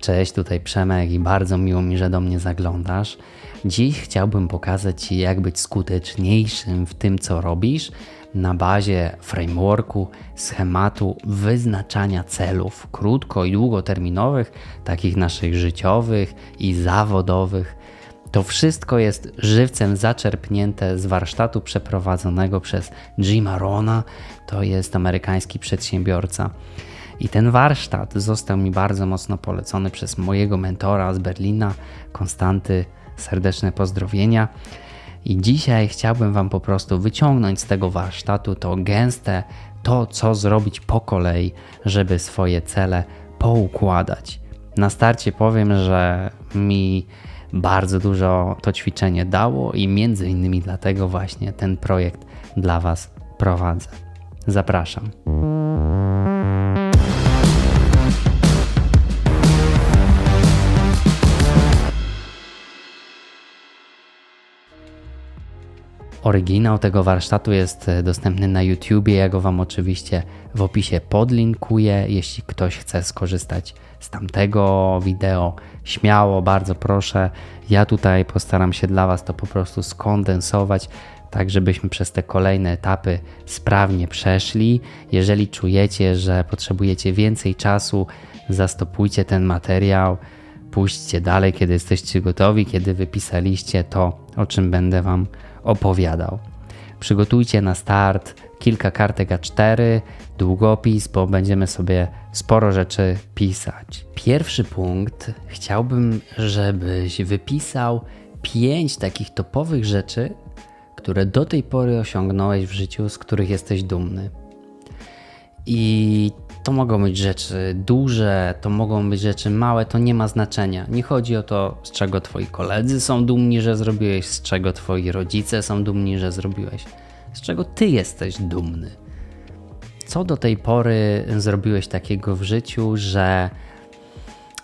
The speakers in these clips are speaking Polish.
Cześć, tutaj Przemek i bardzo miło mi, że do mnie zaglądasz. Dziś chciałbym pokazać Ci, jak być skuteczniejszym w tym, co robisz, na bazie frameworku, schematu wyznaczania celów krótko i długoterminowych, takich naszych życiowych i zawodowych. To wszystko jest żywcem zaczerpnięte z warsztatu przeprowadzonego przez Jima Rona, to jest amerykański przedsiębiorca. I ten warsztat został mi bardzo mocno polecony przez mojego mentora z Berlina, Konstanty. Serdeczne pozdrowienia. I dzisiaj chciałbym Wam po prostu wyciągnąć z tego warsztatu to gęste, to co zrobić po kolei, żeby swoje cele poukładać. Na starcie powiem, że mi bardzo dużo to ćwiczenie dało i między innymi dlatego właśnie ten projekt dla Was prowadzę. Zapraszam. Oryginał tego warsztatu jest e, dostępny na YouTubie. Ja go Wam oczywiście w opisie podlinkuję. Jeśli ktoś chce skorzystać z tamtego wideo, śmiało, bardzo proszę. Ja tutaj postaram się dla Was to po prostu skondensować, tak żebyśmy przez te kolejne etapy sprawnie przeszli. Jeżeli czujecie, że potrzebujecie więcej czasu, zastopujcie ten materiał puśćcie dalej, kiedy jesteście gotowi, kiedy wypisaliście to, o czym będę Wam opowiadał. Przygotujcie na start kilka kartek A4, długopis, bo będziemy sobie sporo rzeczy pisać. Pierwszy punkt chciałbym, żebyś wypisał pięć takich topowych rzeczy, które do tej pory osiągnąłeś w życiu, z których jesteś dumny. I to mogą być rzeczy duże, to mogą być rzeczy małe, to nie ma znaczenia. Nie chodzi o to, z czego twoi koledzy są dumni, że zrobiłeś, z czego twoi rodzice są dumni, że zrobiłeś, z czego ty jesteś dumny. Co do tej pory zrobiłeś takiego w życiu, że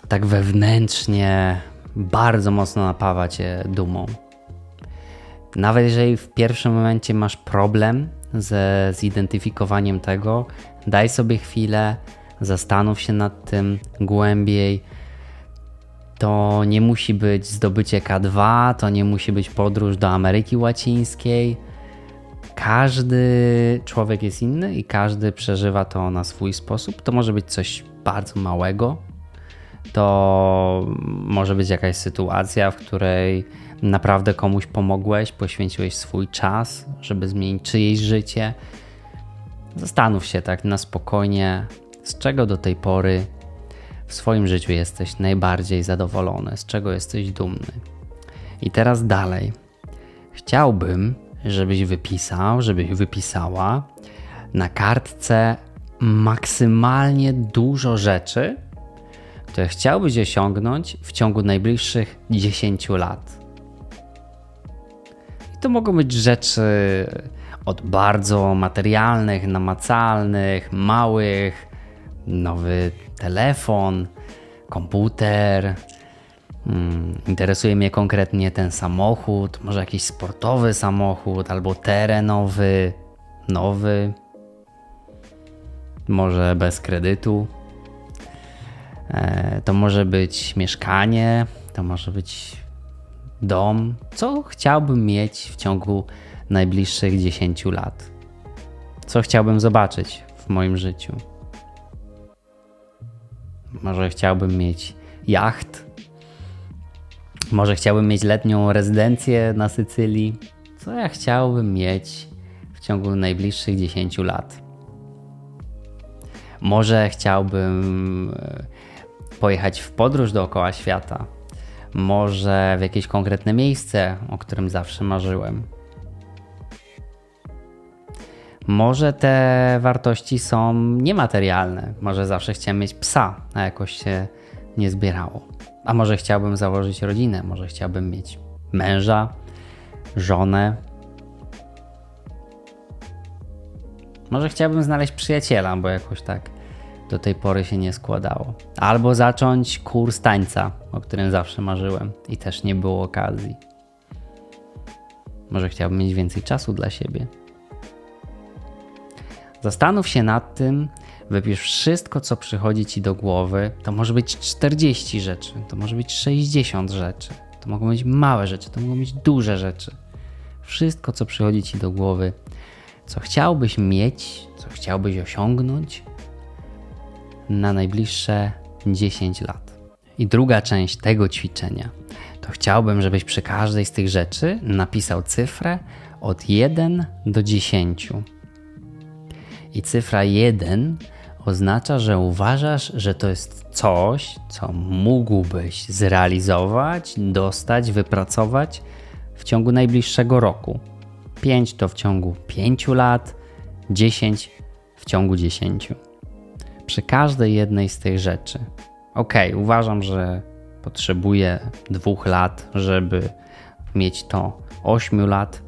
tak wewnętrznie bardzo mocno napawa cię dumą. Nawet jeżeli w pierwszym momencie masz problem ze zidentyfikowaniem tego, Daj sobie chwilę, zastanów się nad tym głębiej. To nie musi być zdobycie K2, to nie musi być podróż do Ameryki Łacińskiej. Każdy człowiek jest inny i każdy przeżywa to na swój sposób. To może być coś bardzo małego, to może być jakaś sytuacja, w której naprawdę komuś pomogłeś, poświęciłeś swój czas, żeby zmienić czyjeś życie Zastanów się tak na spokojnie, z czego do tej pory w swoim życiu jesteś najbardziej zadowolony, z czego jesteś dumny. I teraz dalej. Chciałbym, żebyś wypisał, żebyś wypisała na kartce maksymalnie dużo rzeczy, które chciałbyś osiągnąć w ciągu najbliższych 10 lat. I to mogą być rzeczy od bardzo materialnych, namacalnych, małych, nowy telefon, komputer. Hmm, interesuje mnie konkretnie ten samochód, może jakiś sportowy samochód albo terenowy, nowy, może bez kredytu. E, to może być mieszkanie, to może być dom. Co chciałbym mieć w ciągu najbliższych 10 lat? Co chciałbym zobaczyć w moim życiu? Może chciałbym mieć jacht? Może chciałbym mieć letnią rezydencję na Sycylii? Co ja chciałbym mieć w ciągu najbliższych 10 lat? Może chciałbym e, pojechać w podróż dookoła świata. Może w jakieś konkretne miejsce, o którym zawsze marzyłem. Może te wartości są niematerialne. Może zawsze chciałem mieć psa, a jakoś się nie zbierało. A może chciałbym założyć rodzinę, może chciałbym mieć męża, żonę. Może chciałbym znaleźć przyjaciela, bo jakoś tak do tej pory się nie składało. Albo zacząć kurs tańca, o którym zawsze marzyłem i też nie było okazji. Może chciałbym mieć więcej czasu dla siebie. Zastanów się nad tym, wypisz wszystko, co przychodzi ci do głowy. To może być 40 rzeczy, to może być 60 rzeczy, to mogą być małe rzeczy, to mogą być duże rzeczy. Wszystko, co przychodzi ci do głowy, co chciałbyś mieć, co chciałbyś osiągnąć na najbliższe 10 lat. I druga część tego ćwiczenia to chciałbym, żebyś przy każdej z tych rzeczy napisał cyfrę od 1 do 10. I cyfra 1 oznacza, że uważasz, że to jest coś, co mógłbyś zrealizować, dostać, wypracować w ciągu najbliższego roku. 5 to w ciągu 5 lat, 10 w ciągu 10. Przy każdej jednej z tych rzeczy. Ok, uważam, że potrzebuję dwóch lat, żeby mieć to, 8 lat,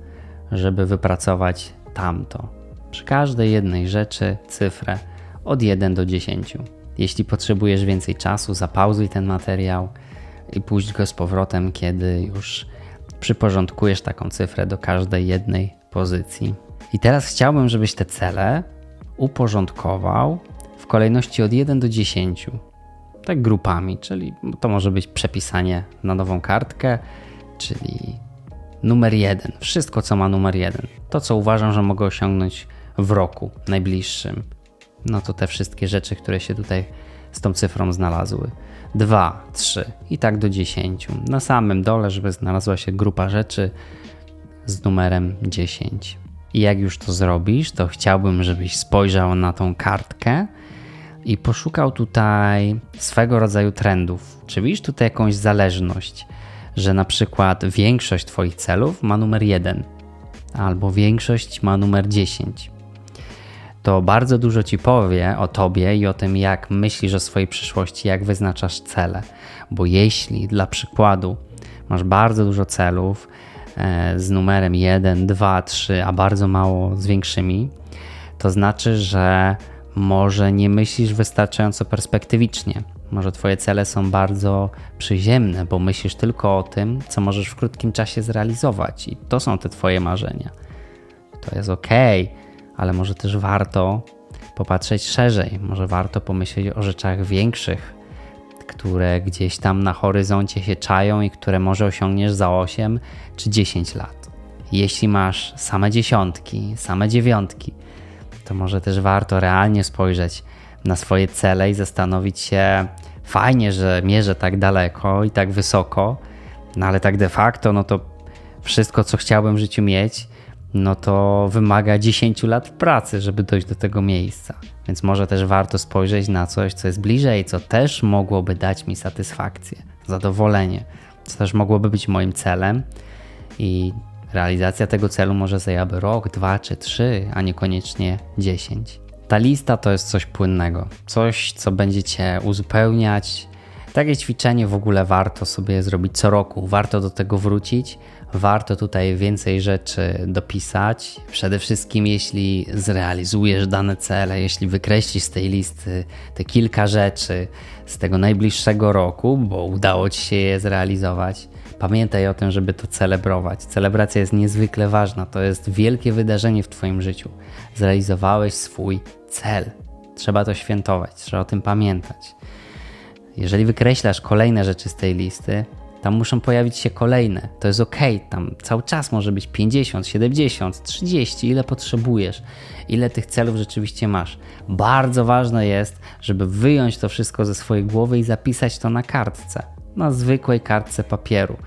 żeby wypracować tamto. Przy każdej jednej rzeczy cyfrę od 1 do 10. Jeśli potrzebujesz więcej czasu, zapauzuj ten materiał i puść go z powrotem, kiedy już przyporządkujesz taką cyfrę do każdej jednej pozycji. I teraz chciałbym, żebyś te cele uporządkował w kolejności od 1 do 10. Tak grupami, czyli to może być przepisanie na nową kartkę, czyli numer 1. Wszystko, co ma numer 1. To, co uważam, że mogę osiągnąć w roku najbliższym. No to te wszystkie rzeczy, które się tutaj z tą cyfrą znalazły. 2, 3 i tak do 10. Na samym dole, żeby znalazła się grupa rzeczy z numerem 10. I jak już to zrobisz, to chciałbym, żebyś spojrzał na tą kartkę i poszukał tutaj swego rodzaju trendów. Czy widzisz tutaj jakąś zależność, że na przykład większość Twoich celów ma numer 1 albo większość ma numer 10? To bardzo dużo Ci powie o Tobie i o tym, jak myślisz o swojej przyszłości, jak wyznaczasz cele. Bo jeśli dla przykładu masz bardzo dużo celów e, z numerem 1, 2, 3, a bardzo mało z większymi, to znaczy, że może nie myślisz wystarczająco perspektywicznie. Może Twoje cele są bardzo przyziemne, bo myślisz tylko o tym, co możesz w krótkim czasie zrealizować, i to są te Twoje marzenia. To jest ok, ale może też warto popatrzeć szerzej. Może warto pomyśleć o rzeczach większych, które gdzieś tam na horyzoncie się czają i które może osiągniesz za 8 czy 10 lat. Jeśli masz same dziesiątki, same dziewiątki, to może też warto realnie spojrzeć na swoje cele i zastanowić się, fajnie, że mierzę tak daleko i tak wysoko, no ale tak de facto, no to wszystko, co chciałbym w życiu mieć, no to wymaga 10 lat pracy, żeby dojść do tego miejsca. Więc może też warto spojrzeć na coś, co jest bliżej, co też mogłoby dać mi satysfakcję, zadowolenie, co też mogłoby być moim celem i realizacja tego celu może zajęłaby rok, dwa czy trzy, a niekoniecznie 10. Ta lista to jest coś płynnego, coś, co będzie Cię uzupełniać. Takie ćwiczenie w ogóle warto sobie zrobić co roku, warto do tego wrócić, warto tutaj więcej rzeczy dopisać. Przede wszystkim, jeśli zrealizujesz dane cele, jeśli wykreślisz z tej listy te kilka rzeczy z tego najbliższego roku, bo udało ci się je zrealizować. Pamiętaj o tym, żeby to celebrować. Celebracja jest niezwykle ważna, to jest wielkie wydarzenie w Twoim życiu. Zrealizowałeś swój cel. Trzeba to świętować, trzeba o tym pamiętać. Jeżeli wykreślasz kolejne rzeczy z tej listy, tam muszą pojawić się kolejne. To jest ok, tam cały czas może być 50, 70, 30, ile potrzebujesz, ile tych celów rzeczywiście masz. Bardzo ważne jest, żeby wyjąć to wszystko ze swojej głowy i zapisać to na kartce, na zwykłej kartce papieru.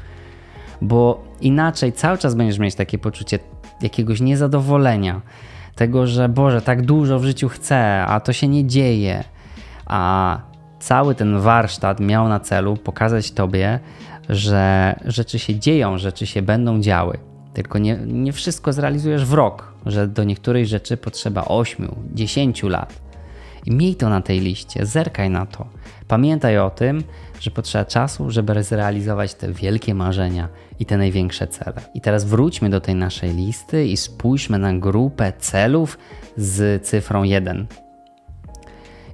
Bo inaczej cały czas będziesz mieć takie poczucie jakiegoś niezadowolenia, tego, że Boże, tak dużo w życiu chcę, a to się nie dzieje. A cały ten warsztat miał na celu pokazać Tobie, że rzeczy się dzieją, rzeczy się będą działy. Tylko nie, nie wszystko zrealizujesz w rok, że do niektórych rzeczy potrzeba 8, 10 lat. I miej to na tej liście, zerkaj na to. Pamiętaj o tym, że potrzeba czasu, żeby zrealizować te wielkie marzenia i te największe cele. I teraz wróćmy do tej naszej listy i spójrzmy na grupę celów z cyfrą 1.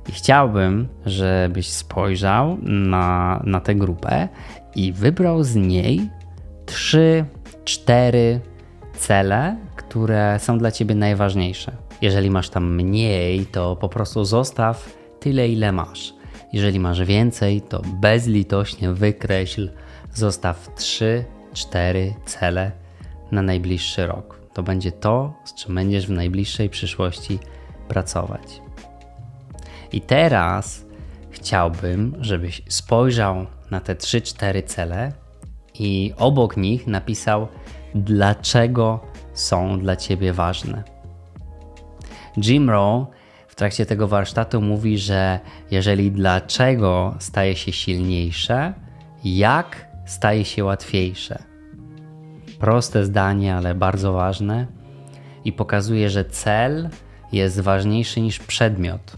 I chciałbym, żebyś spojrzał na, na tę grupę i wybrał z niej trzy, cztery cele, które są dla ciebie najważniejsze. Jeżeli masz tam mniej, to po prostu zostaw tyle, ile masz. Jeżeli masz więcej, to bezlitośnie wykreśl, zostaw 3, 4 cele na najbliższy rok. To będzie to, z czym będziesz w najbliższej przyszłości pracować. I teraz chciałbym, żebyś spojrzał na te 3-4 cele i obok nich napisał, dlaczego są dla ciebie ważne. Jim Rohn w trakcie tego warsztatu mówi, że jeżeli dlaczego staje się silniejsze, jak staje się łatwiejsze. Proste zdanie, ale bardzo ważne i pokazuje, że cel jest ważniejszy niż przedmiot.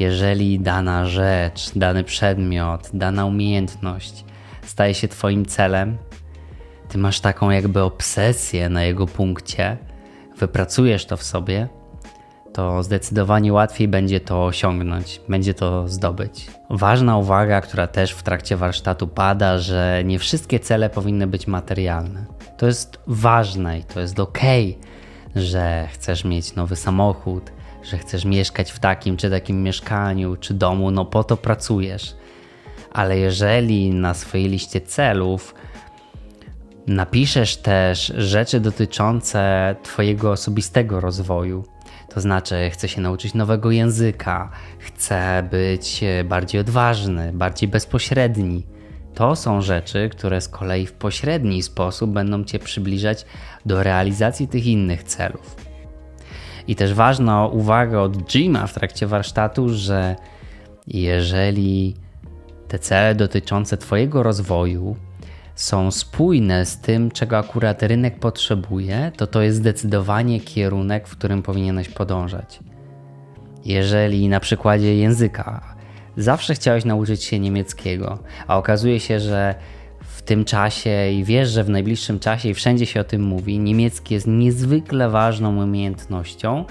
Jeżeli dana rzecz, dany przedmiot, dana umiejętność staje się Twoim celem, Ty masz taką jakby obsesję na jego punkcie, wypracujesz to w sobie, to zdecydowanie łatwiej będzie to osiągnąć, będzie to zdobyć. Ważna uwaga, która też w trakcie warsztatu pada, że nie wszystkie cele powinny być materialne. To jest ważne i to jest ok, że chcesz mieć nowy samochód, że chcesz mieszkać w takim czy takim mieszkaniu czy domu, no po to pracujesz. Ale jeżeli na swojej liście celów napiszesz też rzeczy dotyczące Twojego osobistego rozwoju, to znaczy, chcę się nauczyć nowego języka, chcę być bardziej odważny, bardziej bezpośredni. To są rzeczy, które z kolei w pośredni sposób będą Cię przybliżać do realizacji tych innych celów. I też ważna uwaga od Jima w trakcie warsztatu, że jeżeli te cele dotyczące Twojego rozwoju są spójne z tym, czego akurat rynek potrzebuje, to to jest zdecydowanie kierunek, w którym powinieneś podążać. Jeżeli na przykładzie języka zawsze chciałeś nauczyć się niemieckiego, a okazuje się, że w tym czasie i wiesz, że w najbliższym czasie i wszędzie się o tym mówi, niemiecki jest niezwykle ważną umiejętnością,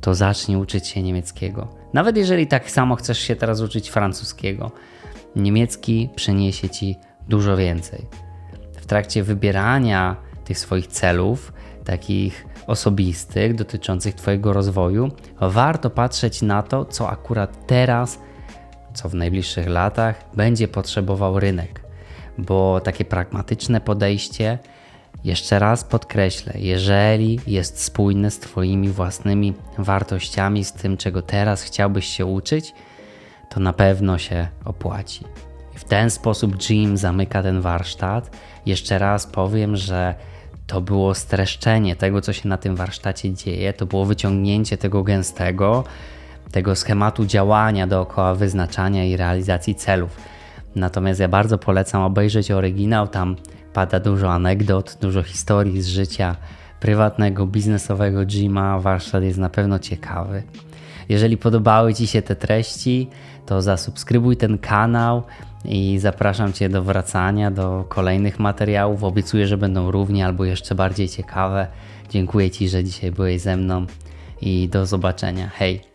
to zacznij uczyć się niemieckiego. Nawet jeżeli tak samo chcesz się teraz uczyć francuskiego, niemiecki przyniesie ci dużo więcej. W trakcie wybierania tych swoich celów, takich osobistych, dotyczących Twojego rozwoju, warto patrzeć na to, co akurat teraz, co w najbliższych latach będzie potrzebował rynek. Bo takie pragmatyczne podejście, jeszcze raz podkreślę, jeżeli jest spójne z Twoimi własnymi wartościami, z tym, czego teraz chciałbyś się uczyć, to na pewno się opłaci. W ten sposób Jim zamyka ten warsztat. Jeszcze raz powiem, że to było streszczenie tego, co się na tym warsztacie dzieje, to było wyciągnięcie tego gęstego, tego schematu działania dookoła wyznaczania i realizacji celów. Natomiast ja bardzo polecam obejrzeć oryginał, tam pada dużo anegdot, dużo historii z życia prywatnego, biznesowego Jima. Warsztat jest na pewno ciekawy. Jeżeli podobały Ci się te treści, to zasubskrybuj ten kanał i zapraszam Cię do wracania do kolejnych materiałów. Obiecuję, że będą równie albo jeszcze bardziej ciekawe. Dziękuję Ci, że dzisiaj byłeś ze mną i do zobaczenia. Hej!